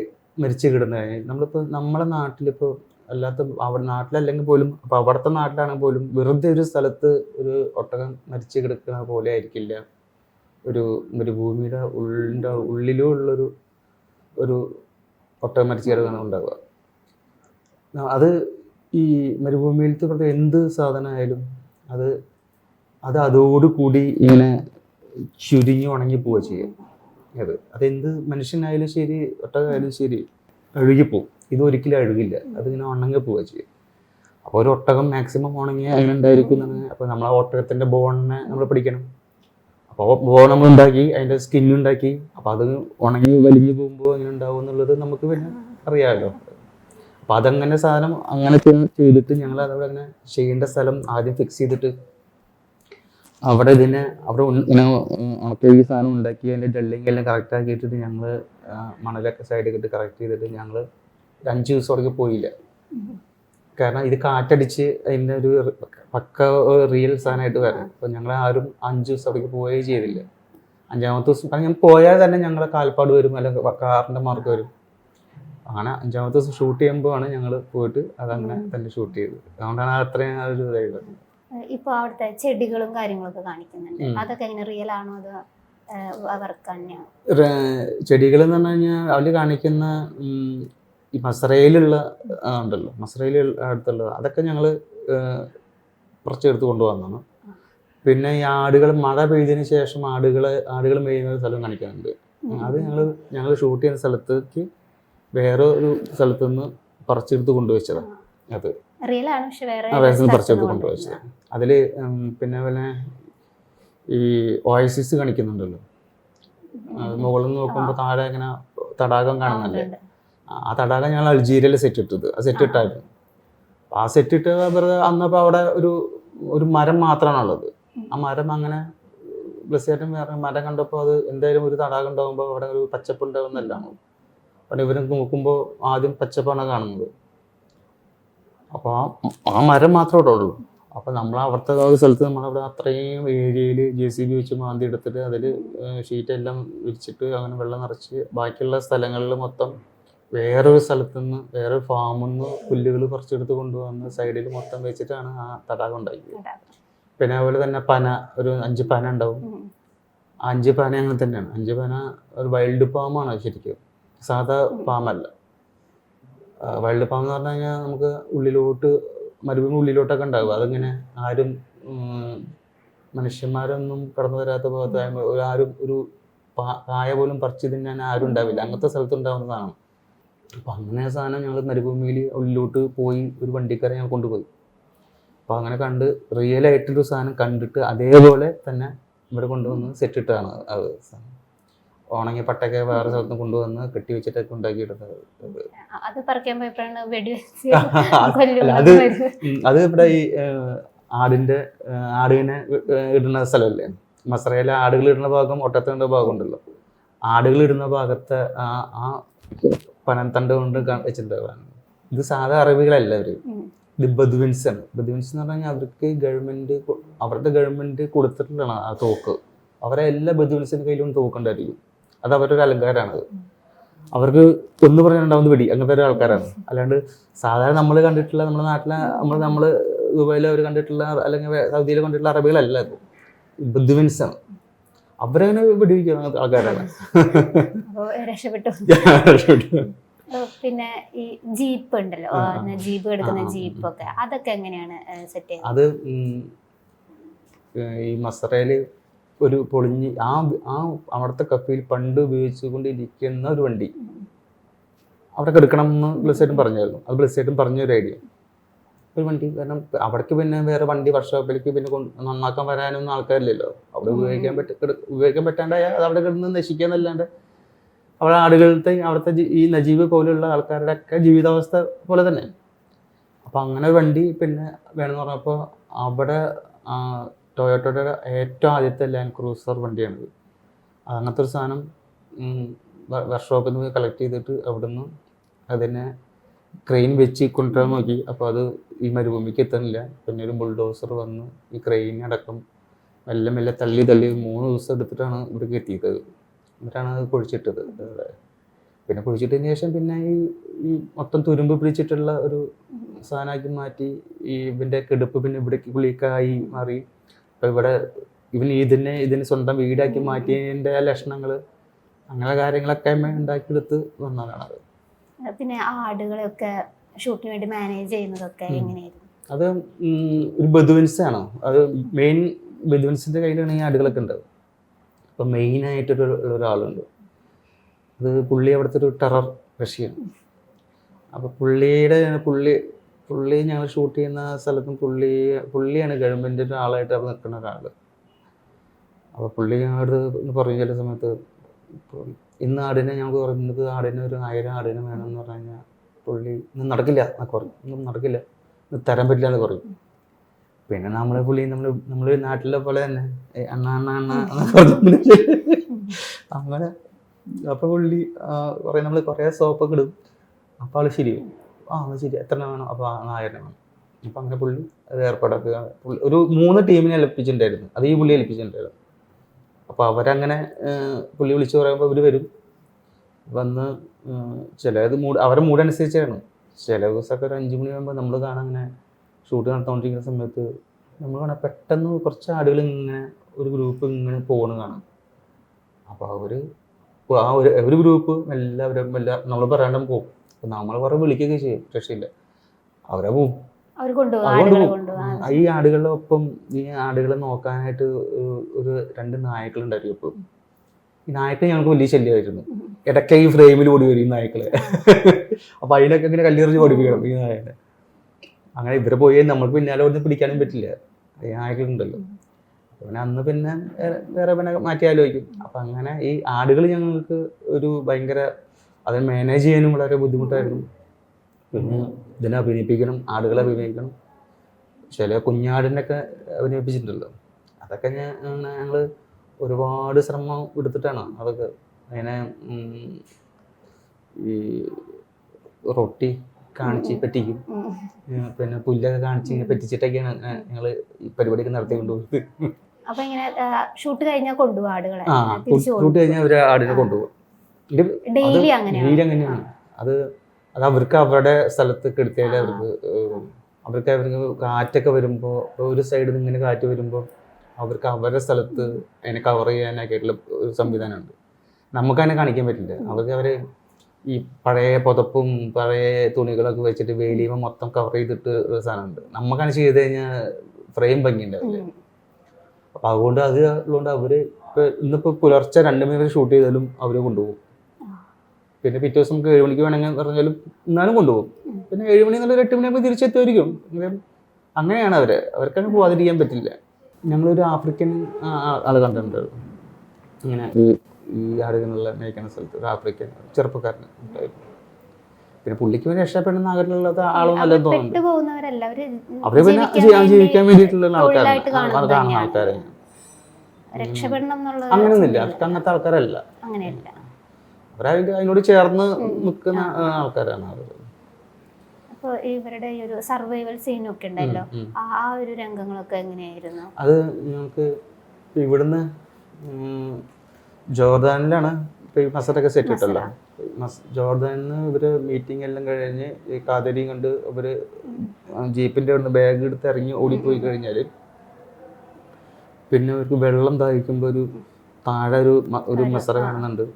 A: മരിച്ചു കിടന്നു കഴിഞ്ഞാൽ നമ്മളിപ്പോൾ നമ്മളെ നാട്ടിലിപ്പോൾ അല്ലാത്ത അവിടെ നാട്ടിലല്ലെങ്കിൽ പോലും അപ്പോൾ അവിടുത്തെ നാട്ടിലാണെങ്കിൽ പോലും വെറുതെ ഒരു സ്ഥലത്ത് ഒരു ഒട്ടകം മരിച്ചു കിടക്കുന്ന പോലെ ആയിരിക്കില്ല. ഒരു മരുഭൂമിയുടെ ഉള്ളിന്റെ ഉള്ളിലോ ഉള്ളൊരു ഒരു മരിച്ചു കിടക്കുന്ന ഉണ്ടാവുക. അത് ഈ മരുഭൂമിയിലത്തെ പ്രത്യേക എന്ത് സാധനമായാലും അത് അത് അതോടുകൂടി ഇങ്ങനെ ചുരുങ്ങി ഉണങ്ങി പോവുക ചെയ്യും അത് അതെന്ത് മനുഷ്യനായാലും ശരി ഒട്ടകമായാലും ശരി അഴുകിപ്പോവും ഇത് ഒരിക്കലും അഴുകില്ല. അതിങ്ങനെ ഉണങ്ങി പോവുക ചെയ്യും അപ്പോൾ ഒരു ഒട്ടകം മാക്സിമം ഉണങ്ങി അങ്ങനെ അപ്പോൾ നമ്മൾ ആ ഒട്ടകത്തിന്റെ ബോണിനെ നമ്മൾ പിടിക്കണം അപ്പോൾ നമ്മൾ ഉണ്ടാക്കി അതിന്റെ സ്കിൻ ഉണ്ടാക്കി അപ്പോൾ അത് ഉണങ്ങി വലിഞ്ഞു പോകുമ്പോൾ അങ്ങനെ ഉണ്ടാവും എന്നുള്ളത് നമുക്ക് പിന്നെ അറിയാമല്ലോ അപ്പം അതങ്ങനെ സാധനം അങ്ങനെ ചെയ്- ചെയ്തിട്ട് ഞങ്ങൾ അതവിടെ അങ്ങനെ ചെയ്യേണ്ട സ്ഥലം ആദ്യം ഫിക്സ് ചെയ്തിട്ട് അവിടെ ഇതിനെ അവിടെ ഇങ്ങനെ ഉണക്കി സാധനം ഉണ്ടാക്കി അതിന്റെ ഡെല്ലിങ് എല്ലാം കറക്റ്റ് ആക്കിയിട്ട് ഞങ്ങൾ മണലൊക്കെ സൈഡിൽ ഇട്ട് കറക്റ്റ് ചെയ്തിട്ട് ഞങ്ങൾ അഞ്ച് ദിവസം അവിടേക്ക് പോയില്ല. കാരണം ഇത് കാറ്റടിച്ച് അതിന്റെ ഒരു പക്ക റിയൽ സാധനമായിട്ട് വരാം. അപ്പം ഞങ്ങൾ ആരും അഞ്ച് ദിവസം അവിടേക്ക് പോവുകയേ ചെയ്തില്ല. അഞ്ചാമത്തെ ദിവസം കാരണം ഞാൻ പോയാൽ തന്നെ ഞങ്ങളെ കാൽപ്പാട് വരും അല്ലെങ്കിൽ കാറിന്റെ മാർക്ക് വരും. അങ്ങനെ അഞ്ചാമത്തെ ദിവസം ഷൂട്ട് ചെയ്യുമ്പോഴാണ് ഞങ്ങൾ പോയിട്ട് അതങ്ങനെ തന്നെ ഷൂട്ട് ചെയ്തത് അതുകൊണ്ടാണ് അത്രയും ഒരു ഇതായത്
B: ഇപ്പൊ അവിടുത്തെ ചെടികളും കാര്യങ്ങളൊക്കെ കാണിക്കുന്നുണ്ട്. അതൊക്കെ എങ്ങനെ റിയൽ ആണോ അതോ
A: ചെടികൾ എന്ന് പറഞ്ഞു കഴിഞ്ഞാൽ അവർ കാണിക്കുന്ന ഈ മസറയിലുള്ള ഉണ്ടല്ലോ. മസറയിൽ അടുത്തുള്ളത് അതൊക്കെ ഞങ്ങൾ കുറച്ചെടുത്ത് കൊണ്ടുവന്നതാണ് പിന്നെ ഈ ആടുകൾ മഴ പെയ്തതിന് ശേഷം ആടുകൾ ആടുകൾ മെയ്യുന്ന സ്ഥലം കാണിക്കാറുണ്ട് അത് ഞങ്ങൾ ഞങ്ങൾ ഷൂട്ട് ചെയ്യുന്ന സ്ഥലത്തേക്ക് വേറെ ഒരു സ്ഥലത്ത് നിന്ന് പറിച്ചെടുത്ത് കൊണ്ടുവച്ചതാണ് അത് പറിച്ചെടുത്ത്. കൊണ്ടുവച്ചത് അതിൽ പിന്നെ പിന്നെ ഈ ഓയസിസ് കാണിക്കുന്നുണ്ടല്ലോ. മുകളിൽ നിന്ന് നോക്കുമ്പോൾ താഴെ ഇങ്ങനെ തടാകം
B: കാണുന്നുണ്ട്
A: ആ തടാകം ഞങ്ങൾ അൾജീരിയയിൽ സെറ്റ് ഇട്ടത്. ആ സെറ്റ് ഇട്ടായിരുന്നു. ആ സെറ്റ് ഇട്ട് അന്നപ്പോൾ അവിടെ ഒരു ഒരു മരം മാത്രമാണ് ഉള്ളത് ആ മരം അങ്ങനെ ബ്ലസ്സേറ്റം വേറെ മരം കണ്ടപ്പോൾ അത് എന്തായാലും ഒരു തടാകം ഉണ്ടാകുമ്പോൾ അവിടെ ഒരു പച്ചപ്പ് ഉണ്ടാകുന്നല്ലാണ് അപ്പം ഇവർ നോക്കുമ്പോൾ ആദ്യം പച്ചപ്പാണ് കാണുന്നത്. അപ്പോൾ ആ ആ മരം മാത്രമേ അവിടെ ഉള്ളൂ. അപ്പോൾ നമ്മൾ അവിടുത്തെ ഒരു സ്ഥലത്ത് നമ്മളവിടെ അത്രയും ഏരിയയിൽ ജെ സി ബി വെച്ച് മാന്തി എടുത്തിട്ട് അതിൽ ഷീറ്റെല്ലാം വിരിച്ചിട്ട് അങ്ങനെ വെള്ളം നിറച്ച് ബാക്കിയുള്ള സ്ഥലങ്ങളിൽ മൊത്തം വേറൊരു സ്ഥലത്ത് നിന്ന് വേറൊരു ഫാമിൽ നിന്ന് പുല്ലുകൾ പറിച്ചെടുത്ത് കൊണ്ടുവന്ന് സൈഡിൽ മൊത്തം വെച്ചിട്ടാണ് ആ തടാകം ഉണ്ടാക്കിയത്.
B: ഉണ്ടാകും.
A: പിന്നെ അതുപോലെ തന്നെ പന ഒരു അഞ്ച് പന ഉണ്ടാവും. അഞ്ച് പന അങ്ങനെ തന്നെയാണ്. അഞ്ച് പന ഒരു വൈൽഡ് പാമാണ് ശരിക്കും. സാധാ പാമല്ല വൈൽഡ് പാം എന്ന് പറഞ്ഞു കഴിഞ്ഞാൽ നമുക്ക് ഉള്ളിലോട്ട് മരുഭൂമി ഉള്ളിലോട്ടൊക്കെ ഉണ്ടാകും അതിങ്ങനെ ആരും മനുഷ്യന്മാരൊന്നും കടന്നു വരാത്ത ഭാഗത്തായ ആരും ഒരു കായ പോലും പറിച്ചു തിന്നാൻ ആരും ഉണ്ടാവില്ല. അങ്ങനത്തെ സ്ഥലത്ത് ഉണ്ടാവുന്നതാണ്. അപ്പം അങ്ങനെ സാധനം ഞങ്ങൾ മരുഭൂമിയിൽ ഉള്ളിലോട്ട് പോയി ഒരു വണ്ടിക്കാരെ ഞങ്ങൾ കൊണ്ടുപോയി. അപ്പോൾ അങ്ങനെ കണ്ട് റിയൽ ആയിട്ടൊരു സാധനം കണ്ടിട്ട് അതേപോലെ തന്നെ ഇവിടെ കൊണ്ടുവന്ന് സെറ്റ് ഇട്ടാണ് അത് സാധനം. ഉണങ്ങിയ പട്ടൊക്കെ വേറെ സ്ഥലത്ത് കൊണ്ടുവന്ന് കെട്ടി വെച്ചിട്ടൊക്കെ ഉണ്ടാക്കിയിട്ടുണ്ട്
B: അത്.
A: അത് ഇവിടെ ഈ ആടിന്റെ ആടിനെ ഇടുന്ന സ്ഥലമല്ലേ? മസറയിലെ ആടുകൾ ഇടുന്ന ഭാഗം ഒട്ടത്തിന്റെ ഭാഗം ഉണ്ടല്ലോ. ആടുകൾ ഇടുന്ന ഭാഗത്തെ ആ ആ പനന്തണ്ട് കൊണ്ട് വെച്ചിട്ടുണ്ട് ഇത് സാധാ അറബികളല്ല അവർ.
B: ഉം.
A: ഇത് ബദുവിൻസ് ആണ് ബദുവിൻസ് എന്ന് പറഞ്ഞാൽ അവർക്ക് ഗവൺമെന്റ് അവരുടെ ഗവൺമെന്റ് കൊടുത്തിട്ടുള്ളതാണ് ആ തോക്ക്. അവരെ എല്ലാ ബദുവിൻസിന്റെ കയ്യിലും തോക്കുണ്ടായിരിക്കും. അത് അവരുടെ ഒരു അലങ്കാരമാണ് അവർക്ക് ഒന്ന് പറയാനുണ്ടാവുന്ന വെടി അങ്ങനത്തെ ഒരു ആൾക്കാരാണ്. അല്ലാണ്ട് സാധാരണ നമ്മൾ കണ്ടിട്ടുള്ള നമ്മുടെ നാട്ടിലെ നമ്മൾ നമ്മൾ ദുബായിൽ അവർ കണ്ടിട്ടുള്ള അല്ലെങ്കിൽ സൗദിയിൽ കണ്ടിട്ടുള്ള അറബികളല്ല അത്. ബുദ്ധിമൻസ് ആണ് അവരങ്ങനെ വെടിവെക്കുന്ന ആൾക്കാരാണ്.
B: അപ്പൊ രക്ഷപ്പെട്ടു. പിന്നെ ഈ ജീപ്പ് ഉണ്ടല്ലോ. ജീപ്പ് എടുക്കുന്ന ജീപ്പ് ഒക്കെ അതൊക്കെ എങ്ങനെയാണ് സെറ്റ് ചെയ്യുന്നത്?
A: അത് ഈ മസറയിൽ ഒരു പൊളിഞ്ഞ് ആ ആ അവിടുത്തെ കഫയിൽ പണ്ട് ഉപയോഗിച്ചുകൊണ്ടിരിക്കുന്ന ഒരു വണ്ടി. അവിടെ എടുക്കണം എന്ന് ബ്ലസ്സേറ്റും പറഞ്ഞായിരുന്നു. അത് ബ്ലസ്സേറ്റും പറഞ്ഞ ഒരു ഐഡിയ. ഒരു വണ്ടി കാരണം അവിടേക്ക് പിന്നെ വേറെ വണ്ടി വർക്ക്ഷോപ്പിലേക്ക് പിന്നെ കൊണ്ട് നന്നാക്കാൻ വരാനൊന്നും ആൾക്കാരില്ലല്ലോ. അവിടെ ഉപയോഗിക്കാൻ പറ്റ ഉപയോഗിക്കാൻ പറ്റാണ്ടായ അത് അവിടെ കിടന്ന് നശിക്കാന്നല്ലാണ്ട് അവിടെ ആടുകളുടെ അവിടുത്തെ ഈ നജീബ് പോലെയുള്ള ആൾക്കാരുടെ ഒക്കെ ജീവിതാവസ്ഥ പോലെ തന്നെ. അപ്പോൾ അങ്ങനെ ഒരു വണ്ടി പിന്നെ വേണമെന്ന് പറഞ്ഞപ്പോൾ അവിടെ ടൊയോട്ടോയുടെ ടൊയോട്ടയുടെ ഏറ്റവും ആദ്യത്തെ ലാൻഡ് ക്രൂസർ വണ്ടിയാണിത്. അങ്ങനത്തെ ഒരു സാധനം വർക്ക്ഷോപ്പിൽ നിന്ന് കളക്ട് ചെയ്തിട്ട് അവിടുന്ന് അതിനെ ക്രെയിൻ വെച്ച് കൊണ്ടുവരാൻ നോക്കി. അപ്പോൾ അത് ഈ മരുഭൂമിക്ക് എത്തുന്നില്ല പിന്നെ ഒരു ബുൾഡോസർ വന്ന് ഈ ക്രെയിൻ അടക്കം മെല്ലെ മെല്ലെ തള്ളി തള്ളി മൂന്ന് ദിവസം എടുത്തിട്ടാണ് ഇവിടേക്ക് എത്തിയത് എന്നിട്ടാണ് അത് കുഴിച്ചിട്ടത്. പിന്നെ കുഴിച്ചിട്ടതിന് ശേഷം പിന്നെ ഈ ഈ മൊത്തം തുരുമ്പ് പിടിച്ചിട്ടുള്ള ഒരു സാധനമാക്കി മാറ്റി. ഈ ഇവന്റെ കെടുപ്പ് പിന്നെ ഇവിടേക്ക് കുളിക്കായി മാറി. അപ്പോൾ ഇവിടെ ഇവൻ ഇതിനെ ഇതിന് സ്വന്തം വീടാക്കി മാറ്റിയതിന്റെ ലക്ഷണങ്ങൾ അങ്ങനെ കാര്യങ്ങളൊക്കെ ഉണ്ടാക്കിയെടുത്ത്
B: വന്നതാണത് പിന്നെ ആടുകളെയൊക്കെ ഷൂട്ടിന് വേണ്ടി മാനേജ് ചെയ്യുന്നതൊക്കെ എങ്ങനെയായിരുന്നു?
A: അത് ഒരു ബദുവിൻസ് ആണോ? അത് മെയിൻ ബദുവിൻസിന്റെ കയ്യിലാണ് ഈ ആടുകളൊക്കെ ഉണ്ടാവും മെയിൻ ആയിട്ടൊരു ഒരാളുണ്ട്. അത് പുള്ളി അവിടുത്തെ ഒരു ടെറർ കൃഷിയാണ്. അപ്പോൾ പുള്ളിയുടെ പുള്ളി പുള്ളി ഞങ്ങൾ ഷൂട്ട് ചെയ്യുന്ന സ്ഥലത്തും പുള്ളി പുള്ളിയാണ് ഗവൺമെന്റിന്റെ ആളായിട്ട് അവിടെ നിൽക്കുന്ന ഒരാൾ അപ്പോൾ പുള്ളി ഞങ്ങളോട് പറഞ്ഞു ചില സമയത്ത് ഇന്ന് ആടിനെ ഞങ്ങൾക്ക് പറയുന്നത് ആടിനെ ഒരു ആയിരം ആടിന് വേണമെന്ന് പറഞ്ഞു കഴിഞ്ഞാൽ പുള്ളി ഇന്ന് നടക്കില്ല എന്നൊക്കെ പറഞ്ഞു ഇന്നും നടക്കില്ല. ഇന്ന് തരാൻ പറ്റില്ല എന്ന് പറയും പിന്നെ നമ്മളെ പുള്ളി നമ്മൾ നമ്മൾ നാട്ടിലെ പോലെ തന്നെ. അണ്ണാ അണ്ണ അണ്ണ അങ്ങനെ അപ്പൊ പുള്ളി കുറെ നമ്മൾ കുറേ സോപ്പൊക്കെ ഇടും. അപ്പോൾ ആൾ ശരി ആ ശരി. എത്ര വേണം? അപ്പോൾ ആയിരം വേണം. അപ്പം അങ്ങനെ പുള്ളി അത് ഏർപ്പാടാക്കുക. ഒരു മൂന്ന് ടീമിനെ ഏൽപ്പിച്ചിട്ടുണ്ടായിരുന്നു. അത് ഈ പുള്ളി ഏൽപ്പിച്ചിട്ടുണ്ടായിരുന്നു. അപ്പോൾ അവരങ്ങനെ പുള്ളി വിളിച്ച് പറയുമ്പോൾ അവർ വരും. വന്ന് ചിലത് മൂഡ് അവരുടെ മൂഡ് അനുസരിച്ചാണ് ചില ദിവസമൊക്കെ ഒരു അഞ്ച് മണിയാകുമ്പോൾ നമ്മൾ കാണാൻ അങ്ങനെ ഷൂട്ട് നടത്തുകൊണ്ടിരിക്കുന്ന സമയത്ത് നമ്മൾ കാണാൻ പെട്ടെന്ന് കുറച്ച് ആടുകൾ ഇങ്ങനെ ഒരു ഗ്രൂപ്പ് ഇങ്ങനെ പോകണ കാണാം. അപ്പോൾ അവർ ആ ഒരു ഒരു ഗ്രൂപ്പ് എല്ലാവരും എല്ലാ നമ്മൾ പറയാണ്ട് പോകും. നമ്മൾ കുറേ വിളിക്കുകയൊക്കെ ചെയ്യും രക്ഷയില്ല. അവരെ പോവും അതുകൊണ്ട്. ഈ ആടുകളുടെ ഒപ്പം ഈ ആടുകളെ നോക്കാനായിട്ട് ഒരു- രണ്ട് നായ്ക്കളുണ്ടായിരുന്നു ഇപ്പം. ഈ നായ്ക്കൾ ഞങ്ങൾക്ക് വലിയ ശല്യമായിരുന്നു. ഇടയ്ക്ക് ഈ ഫ്രെയിമിൽ ഓടി വരും ഈ നായ്ക്കൾ. അപ്പൊ അതിനൊക്കെ ഇങ്ങനെ കല്ലെറിഞ്ഞ് ഓടിപ്പിക്കണം ഈ നായനെ. അങ്ങനെ ഇവരെ പോയി നമ്മൾക്ക് പിന്നാലെ ഓടി പിടിക്കാനും പറ്റില്ല. ഈ നായ്ക്കളുണ്ടല്ലോ. ഉണ്ടല്ലോ പിന്നെ അന്ന് പിന്നെ വേറെ- വേറെ പിന്നെ മാറ്റി ആലോചിക്കും. അപ്പൊ അങ്ങനെ ഈ ആടുകൾ ഞങ്ങൾക്ക് ഒരു ഭയങ്കര അത് മാനേജ് ചെയ്യാനും വളരെ ബുദ്ധിമുട്ടായിരുന്നു. പിന്നെ ഇതിനെ അഭിനയിപ്പിക്കണം ആടുകളെ അഭിനയിക്കണം. ചില കുഞ്ഞാടിനൊക്കെ അഭിനയിപ്പിച്ചിട്ടുണ്ടല്ലോ. അതൊക്കെ ഞാൻ ഞങ്ങൾ ഒരുപാട് ശ്രമം എടുത്തിട്ടാണ്. അതൊക്കെ അതിനെ ഈ റൊട്ടി കാണിച്ച് പറ്റിക്കും. പിന്നെ പുല്ലൊക്കെ കാണിച്ച് ഇങ്ങനെ പറ്റിച്ചിട്ടൊക്കെയാണ് ഞങ്ങൾ ഈ പരിപാടിയൊക്കെ നടത്തിക്കൊണ്ടുപോകുന്നത്
B: അപ്പൊ ഇങ്ങനെ ഷൂട്ട് കഴിഞ്ഞാൽ കൊണ്ടുപോകും ആടുകളെ? തിരിച്ചു
A: കഴിഞ്ഞാൽ അവർ ആടിനെ കൊണ്ടുപോകും.
B: ഡെയിലി അങ്ങനെയാണ്.
A: അത് അത് അവർക്ക് അവരുടെ സ്ഥലത്ത് കെടുത്തിയാൽ അവർക്ക് അവർക്ക് അവർക്ക് കാറ്റൊക്കെ വരുമ്പോൾ ഒരു സൈഡിൽ നിന്ന് ഇങ്ങനെ കാറ്റ് വരുമ്പോൾ അവർക്ക് അവരുടെ സ്ഥലത്ത് അതിനെ കവർ ചെയ്യാനൊക്കെയായിട്ടുള്ള ഒരു സംവിധാനമുണ്ട്. നമുക്ക് അതിനെ കാണിക്കാൻ പറ്റില്ല. അവർക്ക് അവർ ഈ പഴയ പുതപ്പും പഴയ തുണികളൊക്കെ വെച്ചിട്ട് വേലിയുമ മൊത്തം കവർ ചെയ്തിട്ട് ഒരു സാധനമുണ്ട്. നമുക്കങ്ങനെ ചെയ്ത് കഴിഞ്ഞാൽ ഫ്രെയിം ഭംഗിയുണ്ടാവില്ല.
B: അപ്പം
A: അപ്പൊ അതുകൊണ്ട് അത് ഉള്ളതുകൊണ്ട് അവർ ഇപ്പൊ ഇന്നിപ്പോ പുലർച്ചെ രണ്ട് മണി വരെ ഷൂട്ട് ചെയ്താലും അവർ കൊണ്ടുപോകും. പിന്നെ പിറ്റേ ദിവസം നമുക്ക് ഏഴ് മണിക്ക് വേണമെങ്കിൽ പറഞ്ഞാലും എന്നാലും കൊണ്ടുപോകും. പിന്നെ ഏഴ് മണി എന്നുള്ള ഒരു എട്ട് മണിയാകുമ്പോൾ തിരിച്ചെത്തുമായിരിക്കും. അങ്ങനെ അങ്ങനെയാണ് അവർ അവർക്കങ്ങനെ പോവാതിരിക്കാൻ പറ്റില്ല. ഞങ്ങളൊരു ആഫ്രിക്കൻ ആ, ആ- ആൾ കണ്ടിട്ടുണ്ട്. ഇങ്ങനെ ഈ ഈ ആടുകളുള്ള മേയ്ക്കുന്ന സ്ഥലത്ത് ഒരു ആഫ്രിക്കൻ ചെറുപ്പക്കാരൻ ഉണ്ടായിരുന്നു. പിന്നെ പുള്ളിക്ക് പിന്നെ രക്ഷപ്പെടുന്ന ആഗ്രഹമുള്ളത് ആളും നല്ല തോന്നുന്നുണ്ട്.
B: പെട്ടു പോകുന്നവരല്ല.
A: അവർ പിന്നെ
B: ജീവിക്കാൻ
A: ചെയ്യാൻ ജീവിക്കാൻ വേണ്ടിയിട്ടുള്ള ആൾക്കാരാണ്. കാണുന്ന. ആൾക്കാരാണ്. അങ്ങനെയൊന്നുമില്ല. അവർക്ക് അങ്ങനത്തെ ആൾക്കാരല്ല.
B: അങ്ങനെയല്ല.
A: അവരതിന്റെ അതിനോട് ചേർന്ന് നിൽക്കുന്ന ആൾക്കാരാണ് അവർ.
B: അപ്പൊ ഇവരുടെ ഈ ഒരു സർവൈവൽ സീനൊക്കെ ഉണ്ടല്ലോ. ആ ഒരു രംഗങ്ങളൊക്കെ എങ്ങനെയായിരുന്നു?
A: അത് ഞങ്ങൾക്ക് ഇവിടുന്ന് ജോർദാനിലാണ് ഈ മസറൊക്കെ സെറ്റ് ഇട്ടല്ലോ. ജോർദാനിൽ നിന്ന് ഇവർ മീറ്റിംഗ് എല്ലാം കഴിഞ്ഞ് ഈ കാതരിയും കണ്ട് ഇവർ ജീപ്പിന്റെ ഒന്ന് ബാഗ് എടുത്ത് ഇറങ്ങി ഓടിപ്പോയി കഴിഞ്ഞാൽ പിന്നെ അവർക്ക് വെള്ളം ദാഹിക്കുമ്പോൾ ഒരു താഴെ ഒരു ഒരു മസറ കാണുന്നുണ്ട്.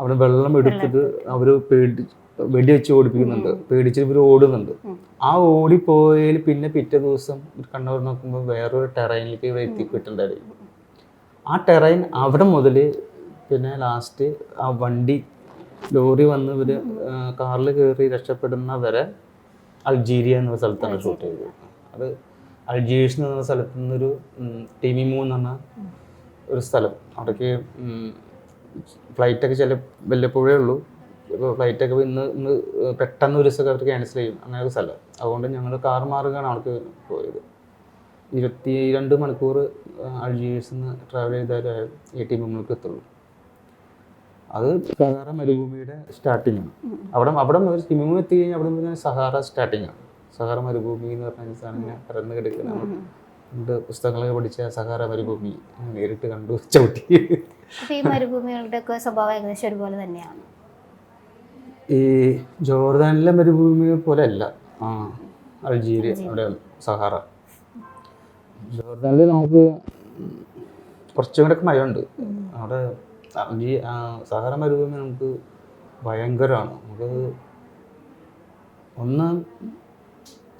A: അവിടെ വെള്ളം എടുത്തിട്ട് അവർ പേടി വെടി വെച്ച് ഓടിപ്പിക്കുന്നുണ്ട് പേടിച്ച് ഇവർ ഓടുന്നുണ്ട്. ആ ഓടിപ്പോയതിൽ പിന്നെ പിറ്റേ ദിവസം കണ്ണൂർ നോക്കുമ്പോൾ വേറൊരു ടെറൈനിലേക്ക് ഇവർ എത്തിക്കിട്ടുണ്ടായിരുന്നു ആ ടെറൈൻ അവിടെ മുതൽ പിന്നെ ലാസ്റ്റ് ആ വണ്ടി ലോറി വന്ന് ഇവർ കാറിൽ കയറി രക്ഷപ്പെടുന്ന വരെ അൾജീരിയ എന്ന സ്ഥലത്താണ് ഷൂട്ട് ചെയ്തത്. അത് അൾജീരിയസ് എന്ന് പറഞ്ഞ സ്ഥലത്ത് നിന്നൊരു ടിമിമു എന്ന് പറഞ്ഞ ഒരു സ്ഥലം. അവിടേക്ക് ഫ്ലൈറ്റൊക്കെ ചില വല്ലപ്പോഴേ ഉള്ളൂ. ഇപ്പോൾ ഫ്ലൈറ്റൊക്കെ ഇന്ന് ഇന്ന് പെട്ടെന്ന് ഒരു ദിവസമൊക്കെ അവർ ക്യാൻസൽ ചെയ്യും. അങ്ങനെ ഒരു സ്ഥലം. അതുകൊണ്ട് ഞങ്ങൾ കാർ മാർഗമാണ് അവർക്ക് പോയത്. ഇരുപത്തി രണ്ട് മണിക്കൂർ അൾജീരിയസിൽ നിന്ന് ട്രാവൽ ചെയ്താലേ ടി എമ്മുകൾക്ക് എത്തുള്ളൂ. അത് സഹാറ മരുഭൂമിയുടെ സ്റ്റാർട്ടിങ് ആണ്. അവിടെ അവിടെ ഒരു ടിമിമു എത്തി കഴിഞ്ഞാൽ അവിടെ മുതൽ സഹാറ സ്റ്റാർട്ടിങ് ആണ്. സഹാറ മരുഭൂമി എന്ന് പറഞ്ഞ സാധനം ഇങ്ങനെ പറഞ്ഞു കിടക്കുന്ന പണ്ട് പുസ്തകങ്ങളൊക്കെ പഠിച്ച സഹാറ മരുഭൂമി. നേരിട്ട് കണ്ടു ചവിട്ടി.
B: അപ്പൊ ഈ മരുഭൂമികളുടെ ഒക്കെ സ്വഭാവം ഏകദേശം ഒരുപോലെ തന്നെയാണ്.
A: ഈ ജോർദാനിലെ മരുഭൂമി പോലെ അല്ല. ആ അൾജീരിയ അവിടെ സഹാറ. ജോർദാനിൽ നമുക്ക് കുറച്ചും കൂടെ മഴയുണ്ട് അവിടെ അൾജീ സഹാറ മരുഭൂമി നമുക്ക് ഭയങ്കരമാണ് നമുക്ക് ഒന്ന്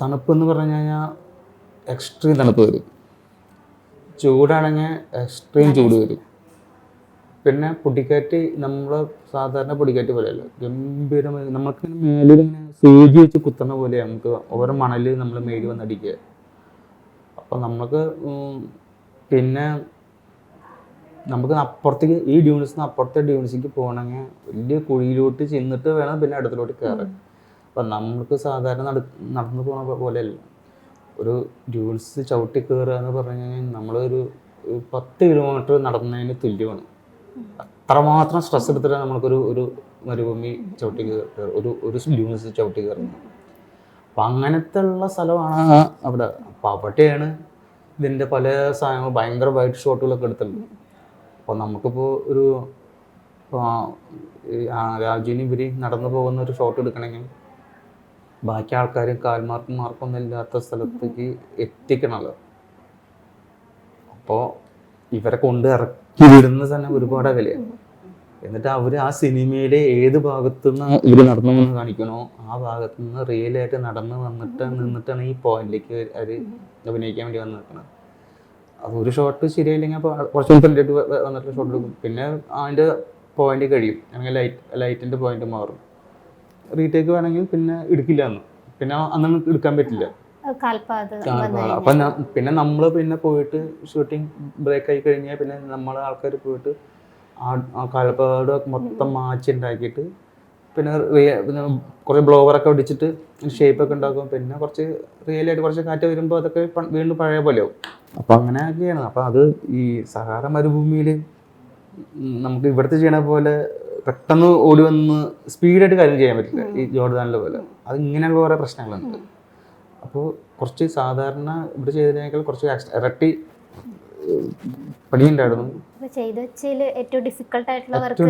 A: തണുപ്പ് എന്ന് പറഞ്ഞു കഴിഞ്ഞാൽ എക്സ്ട്രീം തണുപ്പ് വരും. ചൂടാണെങ്കിൽ എക്സ്ട്രീം ചൂട്. വരും. പിന്നെ പൊടിക്കാറ്റ് നമ്മൾ സാധാരണ പൊടിക്കാറ്റ് പോലെയല്ല. ഗംഭീരമായി നമുക്ക് മേലിൽ ഇങ്ങനെ സൂചി വെച്ച് കുത്തുന്ന പോലെ നമുക്ക് ഓരോ മണൽ നമ്മൾ മേലിൽ വന്നടിക്കുക അപ്പം നമുക്ക് പിന്നെ നമുക്ക് അപ്പുറത്തേക്ക് ഈ ഡ്യൂണിസിൽ അപ്പുറത്തെ ഡ്യൂണിസിലേക്ക് പോകണമെങ്കിൽ വലിയ കുഴിയിലോട്ട് ചെന്നിട്ട് വേണം പിന്നെ അടുത്തിലോട്ട് കയറാൻ. അപ്പം നമുക്ക് സാധാരണ നട നടന്നു പോണ പോലെയല്ല. ഒരു ഡ്യൂൺസ് ചവിട്ടി കയറുക എന്ന് പറഞ്ഞു കഴിഞ്ഞാൽ നമ്മളൊരു പത്ത് കിലോമീറ്റർ നടന്നതിന് തുല്യമാണ്. അത്രമാത്രം സ്ട്രെസ് എടുത്തിട്ടാണ് നമുക്കൊരു ഒരു മരുഭൂമി ചവിട്ടി ഒരു ഒരു ലൂസ് ചവിട്ടി കയറുന്നത്. അപ്പം അങ്ങനത്തെ ഉള്ള സ്ഥലമാണ് അവിടെ. അപ്പം ഇതിന്റെ പല സാധനങ്ങൾ ഭയങ്കര വൈറ്റ് ഷോട്ടുകളൊക്കെ എടുത്തിട്ടുണ്ട്. അപ്പോൾ നമുക്കിപ്പോൾ ഒരു രാജുവിന് ഇവർ നടന്നു പോകുന്ന ഒരു ഷോട്ട് എടുക്കണമെങ്കിൽ ബാക്കി ആൾക്കാരും കാൽമാർക്കും മാർക്കൊന്നും ഇല്ലാത്ത സ്ഥലത്തേക്ക് എത്തിക്കണമല്ലോ അപ്പോൾ ഇവരെ കൊണ്ട് ഇറക്കി വിടുന്ന തന്നെ ഒരുപാട് അകലെയാണ് എന്നിട്ട് അവർ ആ സിനിമയിലെ ഏത് ഭാഗത്തുനിന്ന് ഇവർ നടന്നു വന്ന് കാണിക്കണോ ആ ഭാഗത്തു നിന്ന് റിയലായിട്ട് നടന്നു വന്നിട്ട് നിന്നിട്ടാണ് ഈ പോയിന്റിലേക്ക് അവർ അഭിനയിക്കാൻ വേണ്ടി വന്ന് നിൽക്കുന്നത് അത് ഒരു ഷോട്ട് ശരിയായില്ലെങ്കിൽ കുറച്ച് ഫ്രണ്ടായിട്ട് വന്നിട്ട് ഷോട്ട് എടുക്കും. പിന്നെ അതിന്റെ പോയിന്റ് കഴിയും. അല്ലെങ്കിൽ ലൈറ്റ് ലൈറ്റിന്റെ പോയിന്റ് മാറും. റീടേക്ക് വേണമെങ്കിൽ പിന്നെ എടുക്കില്ല എന്ന്. പിന്നെ അന്ന് എടുക്കാൻ പറ്റില്ല.
B: വന്നു
A: പിന്നെ നമ്മൾ പിന്നെ പോയിട്ട് ഷൂട്ടിംഗ് ബ്രേക്ക് ആയി കഴിഞ്ഞാൽ പിന്നെ നമ്മൾ ആൾക്കാർ പോയിട്ട് ആ കാൽപ്പാട് മൊത്തം മാച്ച് ഉണ്ടാക്കിയിട്ട് പിന്നെ പിന്നെ കുറേ ബ്ലോവറൊക്കെ ഒടിച്ചിട്ട് ഷേപ്പൊക്കെ ഉണ്ടാക്കും. പിന്നെ കുറച്ച് റിയൽ ആയിട്ട് കുറച്ച് കാറ്റ് വരുമ്പോൾ അതൊക്കെ വീണ്ടും പഴയ പോലെ ആവും. അപ്പോൾ അങ്ങനെയൊക്കെയാണ് അപ്പോൾ അത് ഈ സഹാറ മരുഭൂമിയിൽ നമുക്ക് ഇവിടുത്തെ ചെയ്യണ പോലെ പെട്ടെന്ന് ഓടി വന്ന് സ്പീഡായിട്ട് കാര്യം ചെയ്യാൻ പറ്റില്ല. ഈ ജോർദാനിലെ പോലെ. അത് ഇങ്ങനെയുള്ള കുറേ പ്രശ്നങ്ങളുണ്ട്. അപ്പോൾ കുറച്ച് സാധാരണ ഇവിടെ ചെയ്തതിനേക്കാൾ കുറച്ച് ഇരട്ടി പണിയുണ്ടായിരുന്നു.
B: ചെയ്തു വെച്ചതിൽ ഏറ്റവും ഡിഫിക്കൽട്ട് ആയിട്ടുള്ള വർക്ക്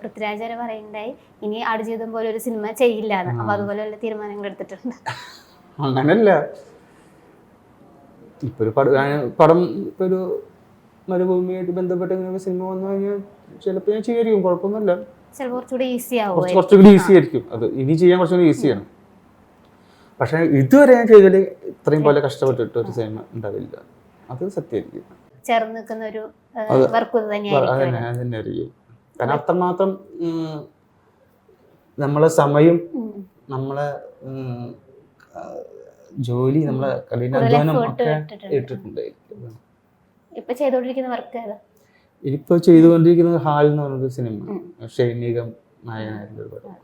B: പൃഥ്വിരാജ് വരെ പറയുണ്ടായി ഇനി ആടുജീവിതം പോലെ ഒരു സിനിമ ചെയ്യില്ല അപ്പൊ അതുപോലെ വല്ല തീരുമാനങ്ങൾ എടുത്തിട്ടുണ്ട്.
A: അങ്ങനല്ല. ഇപ്പൊ ഒരു പടം പടം ഇപ്പൊ ഒരു മരുഭൂമിയായിട്ട് ബന്ധപ്പെട്ട ഇങ്ങനെ സിനിമ വന്നു കഴിഞ്ഞാൽ ചിലപ്പോൾ ഞാൻ ചെയ്യായിരിക്കും കുഴപ്പമൊന്നുമില്ല.
B: ചിലപ്പോൾ കുറച്ചുകൂടി ഈസി ആവും
A: കുറച്ചുകൂടി ഈസി ആയിരിക്കും. അത് ഇനി ചെയ്യാൻ കുറച്ചുകൂടി ഈസിയാണ് പക്ഷെ ഇതുവരെ ഞാൻ ചെയ്തതിൽ ഇത്രയും പോലെ കഷ്ടപ്പെട്ടിട്ട് ഒരു സിനിമ ഉണ്ടാവില്ല. അത് സത്യമായിരിക്കും.
B: ചേർന്ന് നിൽക്കുന്ന ഒരു വർക്ക് തന്നെയായിരിക്കും
A: കാരണം അത്രമാത്രം നമ്മളെ സമയം നമ്മളെ ജോലി നമ്മളെ കഠിനാധ്വാനം ഒക്കെ
B: ഇട്ടിട്ടുണ്ട്. ഇപ്പൊ ചെയ്തുകൊണ്ടിരിക്കുന്ന വർക്ക് ഏതാ?
A: ഇനിയിപ്പോ ചെയ്തുകൊണ്ടിരിക്കുന്നത് ഹാൽ എന്ന് പറഞ്ഞൊരു സിനിമ ഷൈനികം നായകനായിരുന്നു ഒരു പടം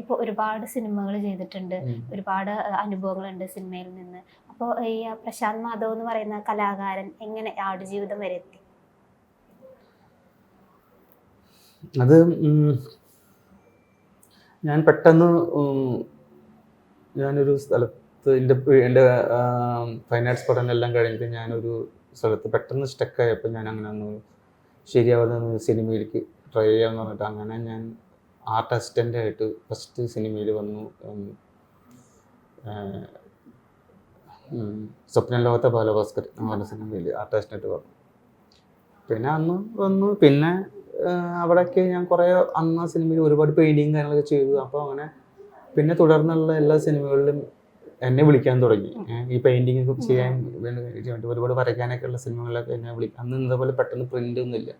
B: ഇപ്പൊ ഒരുപാട് സിനിമകൾ ചെയ്തിട്ടുണ്ട്. ഒരുപാട് അനുഭവങ്ങളുണ്ട് സിനിമയിൽ നിന്ന്. അപ്പോൾ ഈ പ്രശാന്ത് മാധവ് എന്ന് പറയുന്ന കലാകാരൻ എങ്ങനെ ആടുജീവിതം വരെ എത്തി?
A: അത് ഞാൻ പെട്ടെന്ന് ഞാനൊരു സ്ഥലത്ത് എന്റെ എന്റെ ഫൈൻ ആർട്സ് പഠനം എല്ലാം കഴിഞ്ഞിട്ട് ഞാനൊരു സ്ഥലത്ത് പെട്ടെന്ന് സ്റ്റക്കായപ്പോൾ ഞാൻ അങ്ങനെ ഒന്ന് ശരിയാവുന്ന സിനിമയിലേക്ക് ട്രൈ ചെയ്യാമെന്ന് പറഞ്ഞിട്ട് അങ്ങനെ ഞാൻ ആർട്ട് അസിസ്റ്റന്റ് ആയിട്ട് ഫസ്റ്റ് സിനിമയിൽ വന്നു. ഉം, സ്വപ്ന ലോകത്തെ ബാലഭാസ്കർ എന്ന് പറഞ്ഞ സിനിമയിൽ ആർട്ട് അസിസ്റ്റന്റ് വന്നു. പിന്നെ അന്ന് വന്നു. പിന്നെ അവിടെയൊക്കെ ഞാൻ കുറേ അന്ന് ആ സിനിമയിൽ ഒരുപാട് പെയിന്റിങ് കാര്യങ്ങളൊക്കെ ചെയ്തു. അപ്പോൾ അങ്ങനെ പിന്നെ തുടർന്നുള്ള എല്ലാ സിനിമകളിലും എന്നെ വിളിക്കാൻ തുടങ്ങി. ഈ പെയിന്റിങ് ചെയ്യാൻ വേണ്ടി ഒരുപാട് വരയ്ക്കാനൊക്കെ ഉള്ള സിനിമകളിലൊക്കെ എന്നെ വിളിക്കും അന്ന് ഇതേപോലെ പെട്ടെന്ന് പ്രിന്റ് ഒന്നുമില്ല.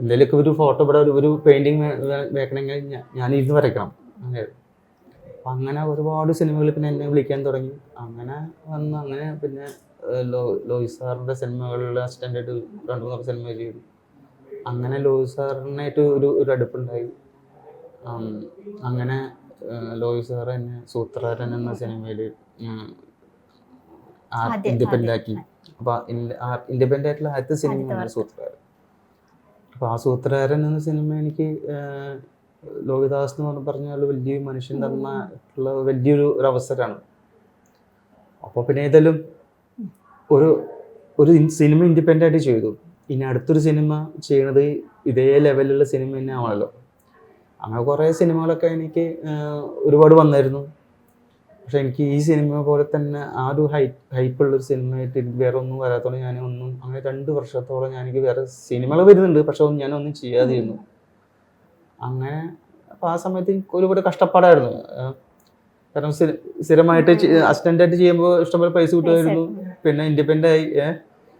A: എന്തെങ്കിലുമൊക്കെ ഒരു ഫോട്ടോ ഇവിടെ ഒരു- ഒരു പെയിന്റിങ് വെക്കണമെങ്കിൽ ഞാൻ- ഇരുന്ന് വരയ്ക്കണം. അങ്ങനെ അപ്പം അങ്ങനെ ഒരുപാട് സിനിമകൾ പിന്നെ എന്നെ വിളിക്കാൻ തുടങ്ങി. അങ്ങനെ വന്ന് അങ്ങനെ പിന്നെ ലോ ലോയിസ് സാറിന്റെ സിനിമകളിൽ അസിസ്റ്റന്റായിട്ട് രണ്ട് മൂന്ന് സിനിമ ചെയ്തു. അങ്ങനെ ലോയിസ് സാറിനായിട്ട് ഒരു ഒരു അടുപ്പുണ്ടായി. അങ്ങനെ ലോയിസ് സാർ എന്നെ സൂത്രധാരൻ എന്ന സിനിമയിൽ ഇൻഡിപെൻഡന്റ് ആക്കി. അപ്പോൾ ഇൻഡിപെൻഡന്റ് ആയിട്ടുള്ള ആദ്യത്തെ സിനിമയാണ്
B: work.
A: അപ്പോൾ ആ സൂത്രധാരൻ എന്ന സിനിമ എനിക്ക് ലോകിദാസ് എന്ന് പറഞ്ഞു പറഞ്ഞാൽ വലിയ മനുഷ്യൻ തന്ന ഉള്ള വലിയൊരു ഒരു അവസരമാണ്. അപ്പോൾ പിന്നെ ഏതായാലും ഒരു ഒരു സിനിമ ഇൻഡിപെൻഡന്റ് ആയിട്ട് ചെയ്തു. ഇനി അടുത്തൊരു സിനിമ ചെയ്യണത് ഇതേ ലെവലിലുള്ള സിനിമ തന്നെ ആണല്ലോ അങ്ങനെ കുറേ സിനിമകളൊക്കെ എനിക്ക് ഒരുപാട് വന്നായിരുന്നു. പക്ഷെ എനിക്ക് ഈ സിനിമ പോലെ തന്നെ ആ ഒരു ഹൈപ്പ് ഹൈപ്പുള്ളൊരു സിനിമയായിട്ട് എനിക്ക് വേറെ ഒന്നും വരാത്തോളം ഞാൻ ഒന്നും അങ്ങനെ രണ്ട് വർഷത്തോളം ഞാൻ എനിക്ക് വേറെ സിനിമകൾ വരുന്നുണ്ട് പക്ഷെ ഒന്നും ഞാനൊന്നും ചെയ്യാതിരുന്നു. അങ്ങനെ അപ്പോൾ ആ സമയത്ത് എനിക്ക് ഒരുപാട് കഷ്ടപ്പാടായിരുന്നു. കാരണം സ്ഥിരമായിട്ട് അസിസ്റ്റന്റ് ആയിട്ട് ചെയ്യുമ്പോൾ ഇഷ്ടംപോലെ പൈസ കിട്ടുമായിരുന്നു. പിന്നെ ഇൻഡിപെൻഡന്റ് ആയി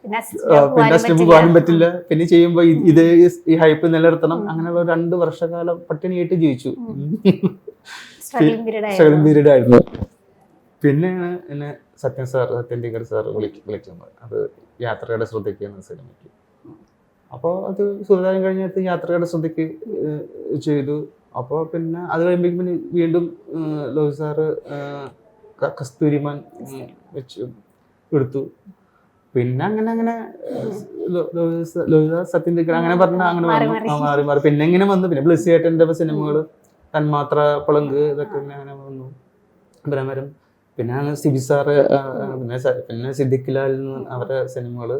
B: പിന്നെ
A: സ്റ്റെപ്പ്
B: പറ്റില്ല.
A: പോകാനും പറ്റില്ല. പിന്നെ ചെയ്യുമ്പോൾ ഇത് ഈ ഹൈപ്പ് നിലനിർത്തണം. അങ്ങനെയുള്ള രണ്ട് വർഷക്കാലം പട്ടിണിയായിട്ട് ജീവിച്ചു. സ്ട്രഗിളിംഗ് പീരീഡ് ആയിരുന്നു. പിന്നെയാണ് എന്നെ സത്യൻ സാർ സത്യൻ ടീക്കർ സാർ വിളിക്ക് വിളിക്കുന്നത്. അത് യാത്രയുടെ ശ്രദ്ധയ്ക്ക് എന്ന സിനിമയ്ക്ക്. അപ്പോൾ അത് സുധാരം കഴിഞ്ഞിട്ട് യാത്രയുടെ ശ്രദ്ധയ്ക്ക് ചെയ്തു. അപ്പോൾ പിന്നെ അത് കഴിയുമ്പോഴേക്കും പിന്നെ വീണ്ടും ലോഹി സാറ് കസ്തൂരിമാൻ വെച്ച് എടുത്തു. പിന്നെ അങ്ങനെ അങ്ങനെ ലോഹിത സത്യൻ ടീക്കർ അങ്ങനെ പറഞ്ഞ അങ്ങനെ
B: മാറി. മാറി.
A: പിന്നെ ഇങ്ങനെ വന്നു. പിന്നെ ബ്ലസ്സി ഏട്ടന്റെ സിനിമകൾ തന്മാത്ര പളങ്ക് ഇതൊക്കെ അങ്ങനെ വന്നു. ഭ്രമരം പിന്നെ സിബി സാറ് പിന്നെ പിന്നെ സിദ്ദിഖ് ലാൽ അവരുടെ സിനിമകൾ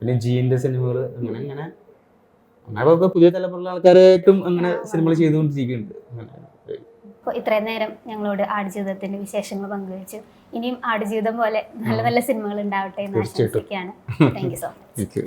A: പിന്നെ ജീന്റെ സിനിമകൾ അങ്ങനെ അങ്ങനെ. അങ്ങനെ പുതിയ തലമുറയിലെ ആൾക്കാരായിട്ടും അങ്ങനെ സിനിമകൾ ചെയ്തുകൊണ്ടിരിക്കുന്നുണ്ട്. അങ്ങനെ.
B: അപ്പോൾ ഇത്രയും നേരം ഞങ്ങളോട് ആടുജീവിതത്തിന്റെ വിശേഷങ്ങൾ പങ്കുവച്ചു. ഇനിയും ആടുജീവിതം പോലെ നല്ല നല്ല സിനിമകൾ ഉണ്ടാവട്ടെ എന്ന് ആശംസിക്കുകയാണ്. Thank you so much